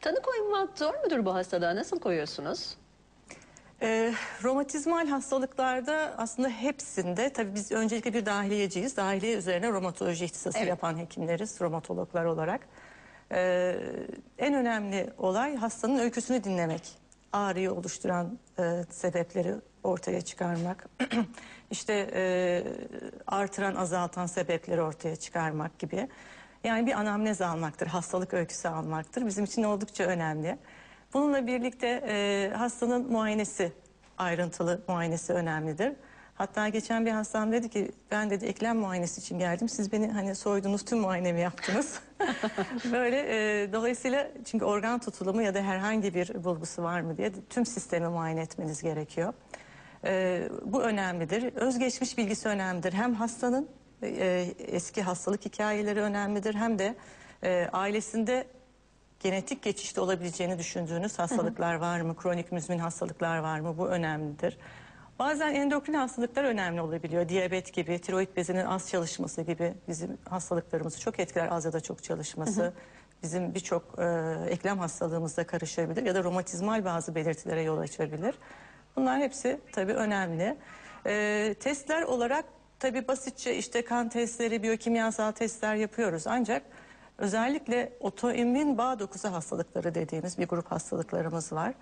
Tanı koymak zor mudur bu hastalığa? Nasıl koyuyorsunuz? Ee, romatizmal hastalıklarda aslında hepsinde tabii biz öncelikle bir dahiliyeciyiz. Dahiliye üzerine romatoloji ihtisası Evet. yapan hekimleriz romatologlar olarak. Ee, en önemli olay hastanın öyküsünü dinlemek. Ağrıyı oluşturan e, sebepleri ortaya çıkarmak. işte e, artıran azaltan sebepleri ortaya çıkarmak gibi. Yani bir anamnez almaktır, hastalık öyküsü almaktır. Bizim için oldukça önemli. Bununla birlikte e, hastanın muayenesi, ayrıntılı muayenesi önemlidir. Hatta geçen bir hastam dedi ki ben dedi eklem muayenesi için geldim. Siz beni hani soydunuz tüm muayenemi yaptınız. Böyle e, dolayısıyla çünkü organ tutulumu ya da herhangi bir bulgusu var mı diye tüm sistemi muayene etmeniz gerekiyor. E, bu önemlidir. Özgeçmiş bilgisi önemlidir. Hem hastanın e, eski hastalık hikayeleri önemlidir hem de e, ailesinde genetik geçişte olabileceğini düşündüğünüz hastalıklar var mı? Kronik müzmin hastalıklar var mı? Bu önemlidir. Bazen endokrin hastalıklar önemli olabiliyor. Diyabet gibi, tiroid bezinin az çalışması gibi bizim hastalıklarımızı çok etkiler. Az ya da çok çalışması. Bizim birçok e, eklem hastalığımızda karışabilir ya da romatizmal bazı belirtilere yol açabilir. Bunlar hepsi tabii önemli. E, testler olarak tabii basitçe işte kan testleri, biyokimyasal testler yapıyoruz. Ancak özellikle otoimmün bağ dokusu hastalıkları dediğimiz bir grup hastalıklarımız var.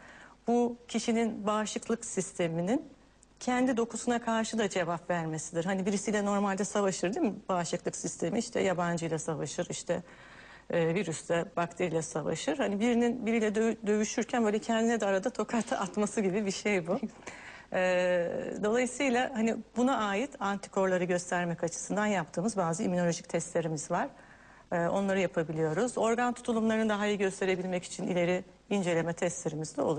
Bu kişinin bağışıklık sisteminin kendi dokusuna karşı da cevap vermesidir. Hani birisiyle normalde savaşır değil mi? Bağışıklık sistemi işte yabancıyla savaşır, işte e, virüsle, bakteriyle savaşır. Hani birinin biriyle dö- dövüşürken böyle kendine de arada tokat atması gibi bir şey bu. E, dolayısıyla hani buna ait antikorları göstermek açısından yaptığımız bazı immünolojik testlerimiz var. E, onları yapabiliyoruz. Organ tutulumlarını daha iyi gösterebilmek için ileri inceleme testlerimiz de oluyor.